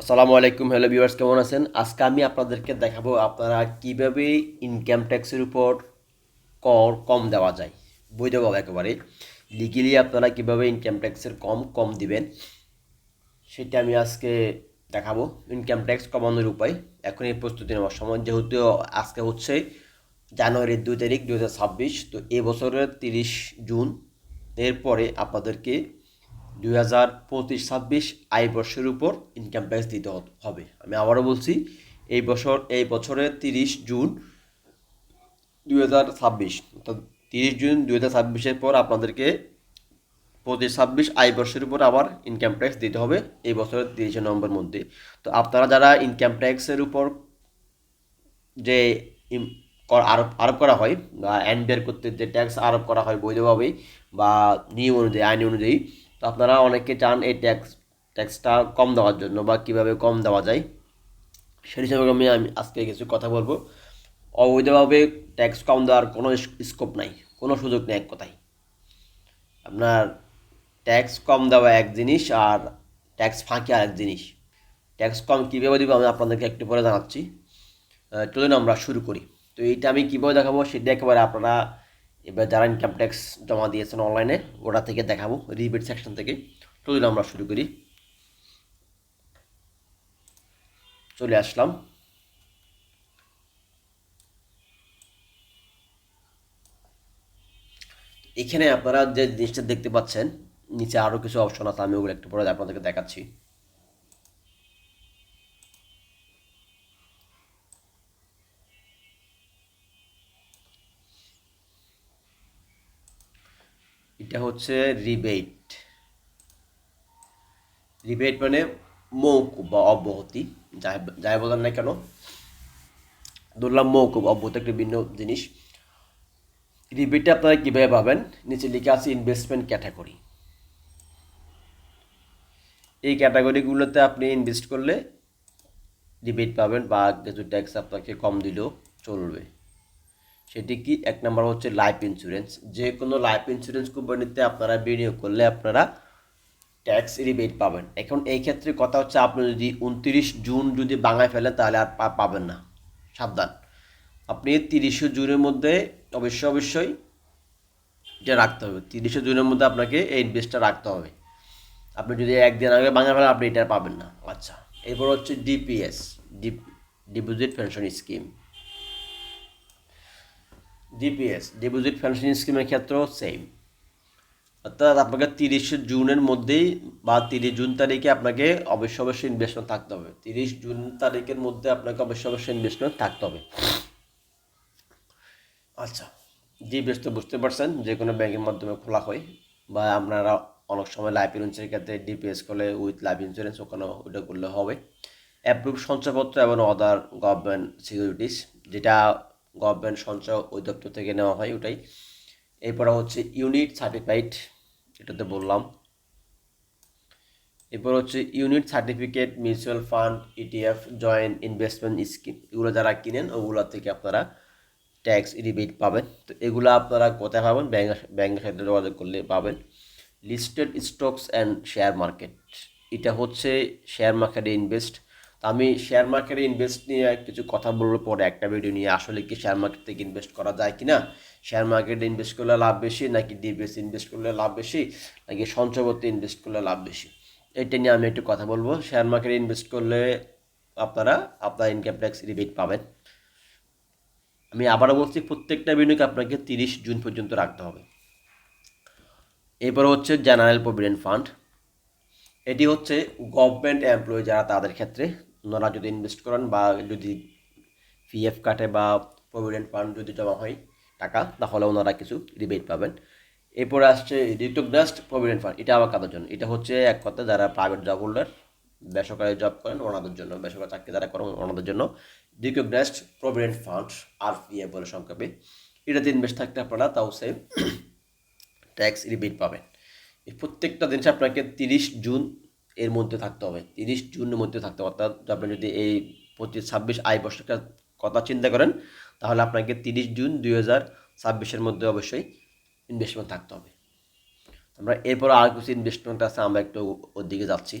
আসসালামু আলাইকুম, hello viewers, কেমন আছেন? আজকে আমি আপনাদেরকে দেখাবো আপনারা কীভাবে ইনকাম ট্যাক্সের উপর কর কম দেওয়া যায়। বৈধভাবে একেবারে। লিগেলি আপনারা কীভাবে ইনকাম ট্যাক্সের কম কম দিবেন, সেটা আমি আজকে দেখাবো। ইনকাম ট্যাক্স কমানোর উপায় এখন এই প্রস্তুতি নেওয়ার সময়। যেহেতু আজকে হচ্ছে জানুয়ারির দুই তারিখ দু হাজার ছাব্বিশ, তো এই বছরের তিরিশ জুন। এরপরে আপনাদেরকে দুই হাজার পঁচিশ ছাব্বিশ আয় বর্ষের উপর ইনকাম ট্যাক্স দিতে হবে। আমি আবারও বলছি, এই বছর, এই বছরের তিরিশ জুন দুই হাজার ছাব্বিশ, অর্থাৎ তিরিশ জুন দুই হাজার ছাব্বিশের পর আপনাদেরকে পঁচিশ ছাব্বিশ আয় বর্ষের উপর আবার ইনকাম ট্যাক্স দিতে হবে এই বছরের তিরিশে নভেম্বর মধ্যে। তো আপনারা যারা ইনকাম ট্যাক্সের উপর যে আরোপ আরোপ করা হয় বা অ্যান্ড বের করতে যে ট্যাক্স আরোপ করা হয় বৈধভাবে বা নিয়ম অনুযায়ী, আইন অনুযায়ী তো আপনারা অনেকে চান এই ট্যাক্স ট্যাক্সটা কম দেওয়ার জন্য বা কীভাবে কম দেওয়া যায়, সেই হিসাবে আমি আমি আজকে কিছু কথা বলব। অবৈধভাবে ট্যাক্স কম দেওয়ার কোনো স্কোপ নাই, কোনো সুযোগ নেই এক কথায়। আপনার ট্যাক্স কম দেওয়া এক জিনিস আর ট্যাক্স ফাঁকি আর এক জিনিস। ট্যাক্স কম কীভাবে দেবো আমি আপনাদেরকে একটু পরে জানাচ্ছি। চলুন আমরা শুরু করি। তো এইটা আমি কীভাবে দেখাবো সেটা একেবারে আপনারা এবার যারা ইনকাম ট্যাক্স জমা দিয়েছেন অনলাইনে ওটা থেকে দেখাবো রিবেট সেকশন থেকে। চলুন আমরা শুরু করি। চলে আসলাম। এখানে আপনারা যে জিনিসটা দেখতে পাচ্ছেন, নিচে আরও কিছু অপশন আছে, আমি ওগুলো একটু পরে আপনাদেরকে দেখাচ্ছি। এটা হচ্ছে রিবেট রিবেট মানে মৌকুব বা অব্যাহতি, যাই যাই বলেন না কেন। ধরলাম মৌকুব, অব্যাহতি একটা ভিন্ন জিনিস। রিবেটটা আপনারা কীভাবে পাবেন? নিচে লিখে আছে ইনভেস্টমেন্ট ক্যাটাগরি এই ক্যাটাগরিগুলোতে আপনি ইনভেস্ট করলে রিবেট পাবেন বা কিছু ট্যাক্স আপনাকে কম দিলেও চলবে। সেটি কি? এক নম্বর হচ্ছে লাইফ ইন্স্যুরেন্স যে কোনো লাইফ ইন্স্যুরেন্স কোম্পানিতে আপনারা বিনিয়োগ করলে আপনারা ট্যাক্স রিবেট পাবেন। এখন এই ক্ষেত্রে কথা হচ্ছে আপনি যদি উনত্রিশ জুন যদি বাঙায় ফেলেন, তাহলে আর পাবেন না। সাবধান। আপনি তিরিশে জুনের মধ্যে অবশ্যই অবশ্যই এটা রাখতে হবে। তিরিশে জুনের মধ্যে আপনাকে এই ইনভেস্টটা রাখতে হবে। আপনি যদি একদিন আগে বাঙায় ফেলেন, আপনি এটা পাবেন না। আচ্ছা এরপর হচ্ছে DPS dep deposit pension scheme DPS deposit pension স্কিমের ক্ষেত্রেও সেম অর্থাৎ আপনাকে তিরিশে জুনের মধ্যেই বা তিরিশ জুন তারিখে আপনাকে অবশ্যই অবশ্যই ইনভেস্টমেন্ট থাকতে হবে। তিরিশ জুন তারিখের মধ্যে আপনাকে অবশ্যই অবশ্যই ইনভেস্টমেন্ট থাকতে হবে। আচ্ছা ডিপিএস তো বুঝতে পারছেন, যে কোনো ব্যাংকের মাধ্যমে খোলা হয় বা আপনারা অনেক সময় লাইফ ইন্স্যুরেন্সের ক্ষেত্রে ডিপিএস করলে উইথ লাইফ ইন্স্যুরেন্স ওখানে ওটা করলে হবে। অ্যাপ্রুভ সঞ্চয়পত্র এবং আদার গভর্নমেন্ট সিকিউরিটিস যেটা গভর্নমেন্ট সঞ্চয় অধিদপ্তর থেকে নেওয়া হয় ওটাই। এরপরে হচ্ছে ইউনিট সার্টিফাইড এটাতে বললাম। এরপর হচ্ছে unit certificate mutual fund ETF joint investment scheme এগুলো যারা কিনেন, ওগুলো থেকে আপনারা ট্যাক্স রিবেট পাবেন। তো এগুলো আপনারা কোথায় পাবেন? ব্যাংক ব্যাংকের সাথে যোগাযোগ করলে পাবেন। Listed stocks and share market এটা হচ্ছে শেয়ার মার্কেটে ইনভেস্ট তো আমি শেয়ার মার্কেটে ইনভেস্ট নিয়ে কিছু কথা বলব পরে একটা ভিডিও নিয়ে আসলে কি শেয়ার মার্কেট থেকে ইনভেস্ট করা যায় কি না শেয়ার মার্কেটে ইনভেস্ট করলে লাভ বেশি নাকি ডিবিএস ইনভেস্ট করলে লাভ বেশি নাকি সঞ্চয়পত্রে ইনভেস্ট করলে লাভ বেশি? এটা নিয়ে আমি একটু কথা বলব। শেয়ার মার্কেটে ইনভেস্ট করলে আপনারা আপনার ইনকাম ট্যাক্স রিবেট পাবেন। আমি আবারও বলছি, প্রত্যেকটা বিনিয়োগ আপনাকে তিরিশ জুন পর্যন্ত রাখতে হবে। এরপর হচ্ছে জেনারেল প্রভিডেন্ট ফান্ড এটি হচ্ছে গভর্নমেন্ট এমপ্লয়ি যারা তাদের ক্ষেত্রে ওনারা যদি ইনভেস্ট করেন বা যদি পিএফ কাটে বা প্রভিডেন্ট ফান্ড যদি জমা হয় টাকা, তাহলে ওনারা কিছু রিবেট পাবেন। এরপরে আসছে রিকগনাইজড প্রভিডেন্ট ফান্ড এটা আবার কাদের জন্য। এটা হচ্ছে এক কথা যারা প্রাইভেট জব হোল্ডার বেসরকারি জব করেন, ওনাদের জন্য, বেসরকারি চাকরি যারা করেন, ওনাদের জন্য রিকগনাইজড প্রভিডেন্ট ফান্ড আর পিএফ বলে সংক্ষেপে। এটাতে ইনভেস্ট থাকতে আপনারা তাও সেম ট্যাক্স রিবেট পাবেন। প্রত্যেকটা জিনিস আপনাকে তিরিশ জুন এর মধ্যে থাকতে হবে, তিরিশ জুনের মধ্যে থাকতে হবে। অর্থাৎ আপনি যদি এই পঁচিশ, ছাব্বিশ, আয় বর্ষটার কথা চিন্তা করেন, তাহলে আপনাকে তিরিশ জুন দুই হাজার ছাব্বিশের মধ্যে অবশ্যই ইনভেস্টমেন্ট থাকতে হবে। আমরা এরপর আর কিছু ইনভেস্টমেন্ট আছে, আমরা একটু ওর দিকে যাচ্ছি।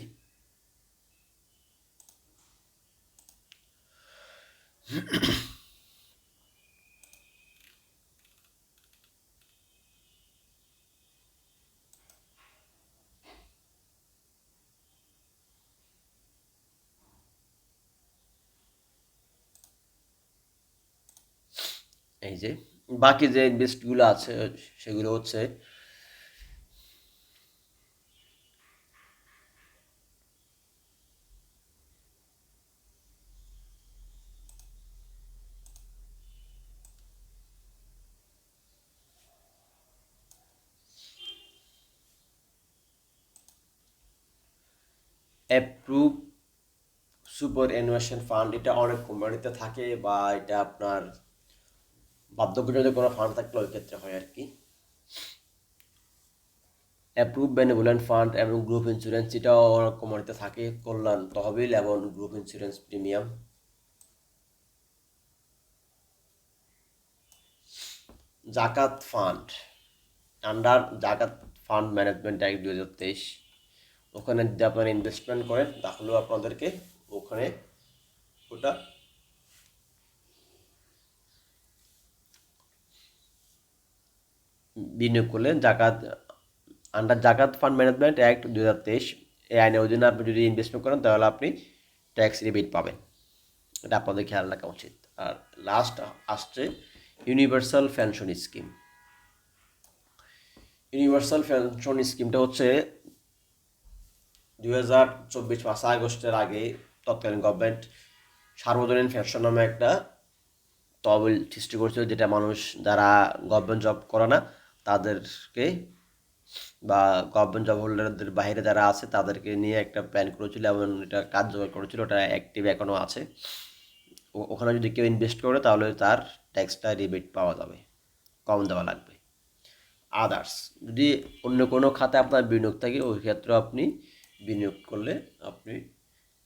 এই যে, বাকি যে ইনভেস্টগুলো আছে, সেগুলো হচ্ছে অ্যাপ্রুভ সুপার অ্যানুয়েশন ফান্ড এটা অনেক কোম্পানিতে থাকে বা এটা আপনার বাধ্যকজনিত কোনো ফান্ড থাকলে ওই ক্ষেত্রে হয় আর কি। অ্যাপ্রুভ বেনেভোলেন্ট ফান্ড এবং গ্রুপ ইন্স্যুরেন্স এটাও কোম্পানিতে থাকে, কল্যাণ তহবিল এবং গ্রুপ ইন্স্যুরেন্স প্রিমিয়াম জাকাত ফান্ড আন্ডার জাকাত ফান্ড ম্যানেজমেন্ট অ্যাক্ট দুই হাজার তেইশ। ওখানে যদি আপনারা ইনভেস্টমেন্ট করেন, তাহলেও আপনাদেরকে ওখানে ওটা বিনিয়োগ করলেন জাকাত, আন্ডার জাকাত ফান্ড ম্যানেজমেন্ট অ্যাক্ট দু হাজার তেইশ। এই আইনের অধীনে আপনি যদি ইনভেস্টমেন্ট করেন, তাহলে আপনি ট্যাক্স রিবেট পাবেন। এটা আপনাদের খেয়াল রাখা উচিত। আর লাস্ট আসছে universal pension scheme universal pension স্কিমটা হচ্ছে দুই হাজার চব্বিশ পাঁচ আগস্টের আগে তৎকালীন গভর্নমেন্ট সার্বজনীন পেনশন নামে একটা তহবিল সৃষ্টি করেছিল, যেটা মানুষ, যারা গভর্নমেন্ট জব করে না তাদেরকে বা গভর্নমেন্ট জব হোল্ডারদের বাইরে যারা আছে, তাদেরকে নিয়ে একটা প্ল্যান করেছিল এবং এটা কার্যকর করেছিল। ওটা অ্যাক্টিভ এখনও আছে। ওখানে যদি কেউ ইনভেস্ট করে, তাহলে তার ট্যাক্সটা রিবেট পাওয়া যাবে। কম দেওয়া লাগবে। আদার্স যদি অন্য কোনো খাতে আপনার বিনিয়োগ থাকে, ওই ক্ষেত্রে আপনি বিনিয়োগ করলে আপনি,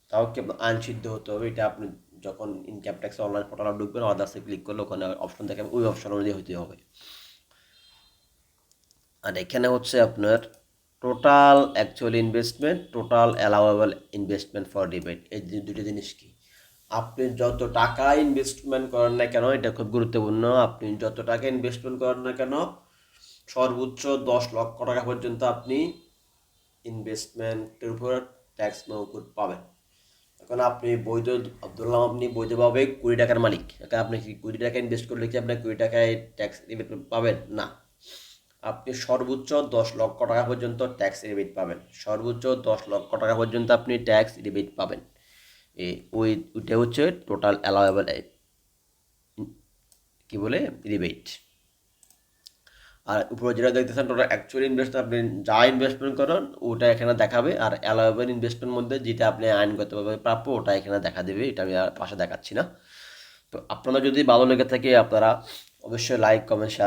তাও কি আইন সিদ্ধ হতে হবে। এটা আপনি যখন ইনকাম ট্যাক্স অনলাইন পোর্টালে ঢুকবেন আদার্সে ক্লিক করলে ওখানে অপশন দেখাবে ওই অপশন অনুযায়ী হতে হবে। আর এখানে হচ্ছে আপনার total actual investment total allowable investment for debate এই দুটো জিনিস কি? আপনি যত টাকা ইনভেস্টমেন্ট করেন না কেন, এটা খুব গুরুত্বপূর্ণ, আপনি যত টাকা ইনভেস্টমেন্ট করেন না কেন, সর্বোচ্চ দশ লক্ষ টাকা পর্যন্ত আপনি ইনভেস্টমেন্টের উপর ট্যাক্স মৌকুদ পাবেন। এখন আপনি বৈধ, আব্দুল্লাহ আপনি বৈধভাবে কুড়ি টাকার মালিক। এখন আপনি কি কুড়ি টাকা ইনভেস্ট করলে কি আপনি কুড়ি টাকায় ট্যাক্স পাবেন? না। আপনি সর্বোচ্চ দশ লক্ষ টাকা পর্যন্ত ট্যাক্স রিবেট পাবেন। সর্বোচ্চ দশ লক্ষ টাকা পর্যন্ত আপনি ট্যাক্স রিবেট পাবেন। ওই, ওইটা হচ্ছে টোটাল অ্যালাউয়েবল কি বলে রিবেট আর উপরে যেটা দেখতেছেন টোটাল অ্যাকচুয়ালি ইনভেস্ট আপনি যা ইনভেস্টমেন্ট করেন, ওটা এখানে দেখাবে। আর অ্যালাউয়েবল ইনভেস্টমেন্ট মধ্যে যেটা আপনি আইনগতভাবে প্রাপ্য, ওটা এখানে দেখা দেবে। এটা আমি আর পাশে দেখাচ্ছি না। তো আপনারা যদি ভালো লেগে থাকে, আপনারা অবশ্যই লাইক কমেন্ট শেয়ার